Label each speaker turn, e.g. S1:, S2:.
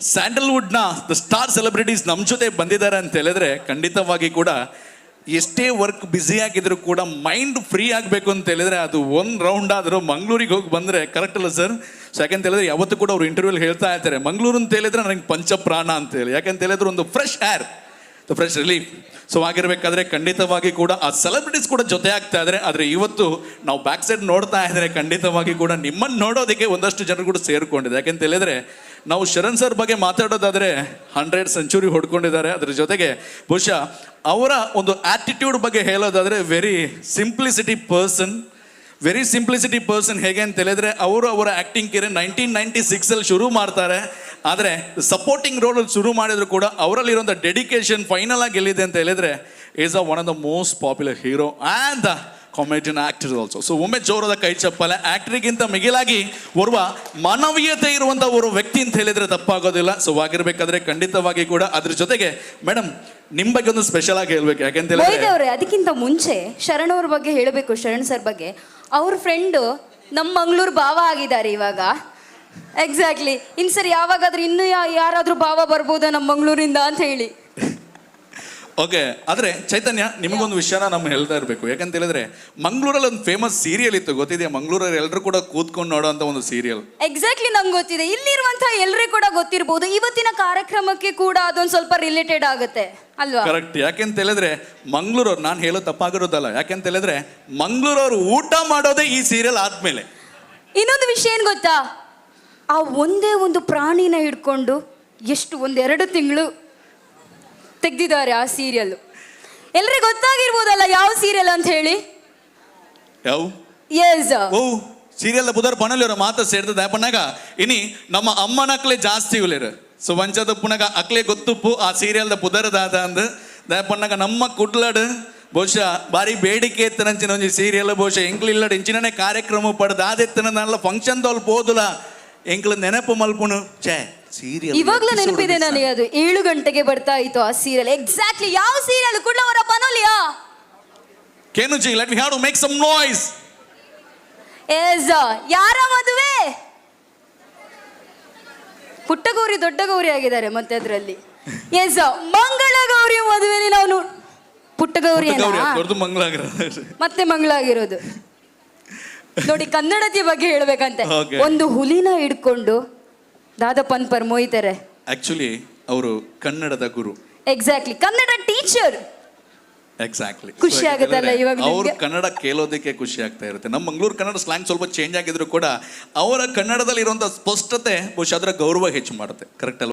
S1: ಸ್ಯಾಂಡಲ್ವುಡ್ನ the star celebrities ನಮ್ಮ ಜೊತೆ ಬಂದಿದ್ದಾರೆ ಅಂತ ಹೇಳಿದ್ರೆ ಖಂಡಿತವಾಗಿ ಕೂಡ ಎಷ್ಟೇ ವರ್ಕ್ ಬ್ಯುಸಿ ಆಗಿದ್ರು ಕೂಡ ಮೈಂಡ್ ಫ್ರೀ ಆಗಬೇಕು ಅಂತ ಹೇಳಿದ್ರೆ ಅದು ಒಂದು ರೌಂಡ್ ಆದರೂ ಮಂಗಳೂರಿಗೆ ಹೋಗಿ ಬಂದರೆ ಕರೆಕ್ಟ್ ಅಲ್ಲ ಸರ್ ಸೊ ಯಾಕಂತ ಹೇಳಿದ್ರೆ ಯಾವತ್ತೂ ಕೂಡ ಅವ್ರು ಇಂಟರ್ವ್ಯೂಲ್ ಹೇಳ್ತಾ ಇರ್ತಾರೆ, ಮಂಗಳೂರು ಅಂತ ಹೇಳಿದ್ರೆ ನನಗೆ ಪಂಚಪ್ರಾಣ ಅಂತ ಹೇಳಿ. ಯಾಕಂತ ಹೇಳಿದ್ರೆ ಒಂದು fresh air fresh relief so ಆಗಿರ್ಬೇಕಾದ್ರೆ ಖಂಡಿತವಾಗಿ ಕೂಡ ಆ ಸೆಲೆಬ್ರಿಟೀಸ್ ಕೂಡ ಜೊತೆ ಆಗ್ತಾ ಇದ್ದಾರೆ ಆದರೆ ಇವತ್ತು ನಾವು ಬ್ಯಾಕ್ ಸೈಡ್ ನೋಡ್ತಾ ಇದ್ರೆ ಖಂಡಿತವಾಗಿ ಕೂಡ ನಿಮ್ಮನ್ನು ನೋಡೋದಕ್ಕೆ ಒಂದಷ್ಟು ಜನರು ಕೂಡ ಸೇರಿಕೊಂಡಿದೆ ಯಾಕೆಂತ ಹೇಳಿದ್ರೆ, ನಾವು ಶರಣ್ ಸರ್ ಬಗ್ಗೆ ಮಾತಾಡೋದಾದ್ರೆ ಹಂಡ್ರೆಡ್ ಸೆಂಚುರಿ ಹೊಡ್ಕೊಂಡಿದ್ದಾರೆ. ಅದ್ರ ಜೊತೆಗೆ ಬಹುಶಃ ಅವರ ಒಂದು ಆ್ಯಟಿಟ್ಯೂಡ್ ಬಗ್ಗೆ ಹೇಳೋದಾದ್ರೆ very simplicity person very simplicity person ಹೇಗೆ ಅಂತ ಹೇಳಿದ್ರೆ, ಅವರು ಅವರ ಆಕ್ಟಿಂಗ್ ಕೆರೆ ನೈನ್ಟೀನ್ ನೈನ್ಟಿ ಸಿಕ್ಸಲ್ಲಿ ಶುರು ಮಾಡ್ತಾರೆ. ಆದರೆ ಸಪೋರ್ಟಿಂಗ್ ರೋಲಲ್ಲಿ ಶುರು ಮಾಡಿದ್ರು ಕೂಡ ಅವರಲ್ಲಿರುವಂಥ ಡೆಡಿಕೇಶನ್ ಫೈನಲ್ ಆಗಿ ಎಲ್ಲಿದೆ ಅಂತ ಹೇಳಿದ್ರೆ is a one of the most popular hero and the comedian actor also so ಒಮ್ಮೆ ಜೋರಾದ ಕೈ ಚಪ್ಪಲೆ ಆಕ್ಟ್ರಿಗಿಂತ ಮಿಗಿಲಾಗಿ ಓರ್ವ ಮಾನವೀಯತೆ ಇರುವಂಥ ಒಂದು ವ್ಯಕ್ತಿ ಅಂತ ಹೇಳಿದರೆ ತಪ್ಪಾಗೋದಿಲ್ಲ. ಸೊ ಆಗಿರ್ಬೇಕಾದ್ರೆ ಖಂಡಿತವಾಗಿ ಕೂಡ ಅದ್ರ ಜೊತೆಗೆ ಮೇಡಮ್ ನಿಮ್ಮ ಬಗ್ಗೆ ಒಂದು ಸ್ಪೆಷಲ್ ಆಗಿ ಹೇಳ್ಬೇಕು. ಯಾಕೆಂತ ಹೇಳಿದ್ರೆ
S2: ಅದಕ್ಕಿಂತ ಮುಂಚೆ ಶರಣ್ ಅವ್ರ ಬಗ್ಗೆ ಹೇಳಬೇಕು, ಶರಣ್ ಸರ್ ಬಗ್ಗೆ. ಅವ್ರ ಫ್ರೆಂಡು ನಮ್ಮ ಮಂಗಳೂರು ಭಾವ ಆಗಿದ್ದಾರೆ ಇವಾಗ. ಎಕ್ಸಾಕ್ಟ್ಲಿ ಇನ್ ಸರಿ ಯಾವಾಗಾದ್ರೂ ಇನ್ನೂ ಯಾರಾದ್ರೂ ಭಾವ ಬರ್ಬೋದಾ ನಮ್ಮ ಮಂಗಳೂರಿಂದ ಅಂತ ಹೇಳಿ.
S1: ಓಕೆ ಆದರೆ ಚೈತನ್ಯ ನಿಮಗೊಂದು ವಿಷಯನ ನಮ್ಗೆ ಹೇಳ್ತಾ ಇರಬೇಕು. ಯಾಕಂತ ಹೇಳಿದ್ರೆ ಮಂಗಳೂರಲ್ಲಿ ಒಂದು ಫೇಮಸ್ ಸೀರಿಯಲ್ ಇತ್ತು ಗೊತ್ತಿದೆಯಾ? ಮಂಗಳೂರಲ್ಲಿ ಎಲ್ಲರೂ ಕೂಡ ಕೂತ್ಕೊಂಡು ನೋಡೋಂಥ ಒಂದು ಸೀರಿಯಲ್
S2: ಎಕ್ಸಾಕ್ಟ್ಲಿ ನಂಗೆ ಗೊತ್ತಿದೆ. ಇಲ್ಲಿರುವಂತಹ ಎಲ್ಲರಿಗೂ ಕೂಡ ಗೊತ್ತಿರ್ಬೋದು. ಇವತ್ತಿನ ಕಾರ್ಯಕ್ರಮಕ್ಕೆ ಕೂಡ ಅದೊಂದು ಸ್ವಲ್ಪ ರಿಲೇಟೆಡ್ ಆಗುತ್ತೆ ಅಲ್ವಾ?
S1: ಕರೆಕ್ಟ್ ಯಾಕೆಂತ ಹೇಳಿದ್ರೆ ಮಂಗಳೂರವ್ರು ನಾನು ಹೇಳೋ ತಪ್ಪಾಗಿರೋದಲ್ಲ. ಯಾಕೆಂತ ಹೇಳಿದ್ರೆ ಮಂಗಳೂರವ್ರು ಊಟ ಮಾಡೋದೇ ಈ ಸೀರಿಯಲ್ ಆದ್ಮೇಲೆ.
S2: ಇನ್ನೊಂದು ವಿಷಯ ಏನು ಗೊತ್ತಾ? ಆ ಒಂದೇ ಒಂದು ಪ್ರಾಣಿನ ಹಿಡ್ಕೊಂಡು ಎಷ್ಟು ಒಂದೆರಡು ತಿಂಗಳು ತೆಗ್ದಿದ್ದಾರೆ ಆ ಸೀರಿಯಲ್ ಎಲ್ರಿಗೂ ಗೊತ್ತಾಗಿರ್ಬೋದಲ್ಲ ಯಾವ ಸೀರಿಯಲ್ ಅಂತ ಹೇಳಿ?
S1: ಯಾವ?
S2: ಎಸ್
S1: ಓ ಸೀರಿಯಲ್ ಬುಧರ್ ಪನಲಿರೋ ಮಾತ ಸೇರ್ತದೆ. ಪಣ್ಣಾಗ ಇನಿ ನಮ್ಮ ಅಮ್ಮನ ಅಕ್ಲೆ ಜಾಸ್ತಿ ಉಲೇರು ಸೊ ವಂಚದ ಪುನಗ ಅಕ್ಲೆ ಗೊತ್ತುಪ್ಪು ಆ ಸೀರಿಯಲ್ದ ಪುದರದಾದ ಅಂದ್. ದಯಪಣ್ಣಾಗ ನಮ್ಮ ಕುಡ್ಲಡ್ ಬಹುಶಃ ಬಾರಿ ಬೇಡಿಕೆ ಎತ್ತನಂಚಿನ ಒಂಜಿ ಸೀರಿಯಲ್ ಬಹುಶಃ ಇಂಗ್ಲಿಲ್ಲಡ್ ಇಂಚಿನೇ ಇಂಚಿನನೆ ಕಾರ್ಯಕ್ರಮ ಪಡೆದ. ಆದೆತ್ತನ ನಲ್ಲ ಫಂಕ್ಷನ್ ತೋಲ್ ಪೋದುಲ ಎಂಕ್ಲು ನೆನಪು ಮಲ್ಪುನು ಛೇ ಸೀರಿಯಲ್
S2: ಇವಾಗ್ಲೂ ನೆನಪಿದೆ ನನಗೆ ಅದು. ಏಳು ಗಂಟೆಗೆ ಬರ್ತಾ ಇತ್ತು ಆ ಸೀರಿಯಲ್. ಎಕ್ಸಾಕ್ಟ್ಲಿ ಯಾವ ಸೀರಿಯಲ್? ಕುಡ್ಲವರ ಪನೋಲಿಯಾ
S1: ಕೇನುಜಿ let we have to make some noise
S2: yes ಯಾರ ಮದುವೆ? ಪುಟ್ಟ ಗೌರಿ ದೊಡ್ಡ ಗೌರಿ ಆಗಿದ್ದಾರೆ ಮತ್ತೆ ಅದರಲ್ಲಿ. ಎಸ್ ಮಂಗಳ ಗೌರಿ ಮದುವೆಲಿ ನಾವು ಪುಟ್ಟ ಗೌರಿ
S1: ಮತ್ತೆ ಮಂಗಳ
S2: ಮತ್ತೆ ಮಂಗಳಾಗಿರೋದು. ನೋಡಿ ಕನ್ನಡತಿ ಬಗ್ಗೆ ಹೇಳ್ಬೇಕಂತೆ.
S1: Okay.
S2: ಒಂದು ಹುಲಿನ ಹಿಡ್ಕೊಂಡು ದಾದಪ್ಪನ್ ಪರ್ ಮೊಯ್ತಾರೆ.
S1: ಆಕ್ಚುಲಿ ಅವರು ಕನ್ನಡದ ಗುರು.
S2: ಎಕ್ಸಾಕ್ಟ್ಲಿ ಕನ್ನಡ ಟೀಚರ್
S1: ಎಕ್ಸಾಕ್ಟ್ಲಿ
S2: ಖುಷಿ ಆಗುತ್ತಲ್ಲ ಇವಾಗ
S1: ಅವ್ರು
S2: ನಿಮ್ಗೆ?
S1: ಕನ್ನಡ ಕೇಳೋದಕ್ಕೆ ಖುಷಿ ಆಗ್ತಾ ಇರುತ್ತೆ. ನಮ್ಮ ಮಂಗಳೂರು ಕನ್ನಡ ಸ್ಲ್ಯಾಂಗ್ ಸ್ವಲ್ಪ ಚೇಂಜ್ ಆಗಿದ್ರು ಕೂಡ ಅವರ ಕನ್ನಡದಲ್ಲಿ ಇರುವಂತ ಸ್ಪಷ್ಟತೆ ಬಹುಶಃ ಅದರ ಗೌರವ ಹೆಚ್ಚು ಮಾಡುತ್ತೆ. ಕರೆಕ್ಟ್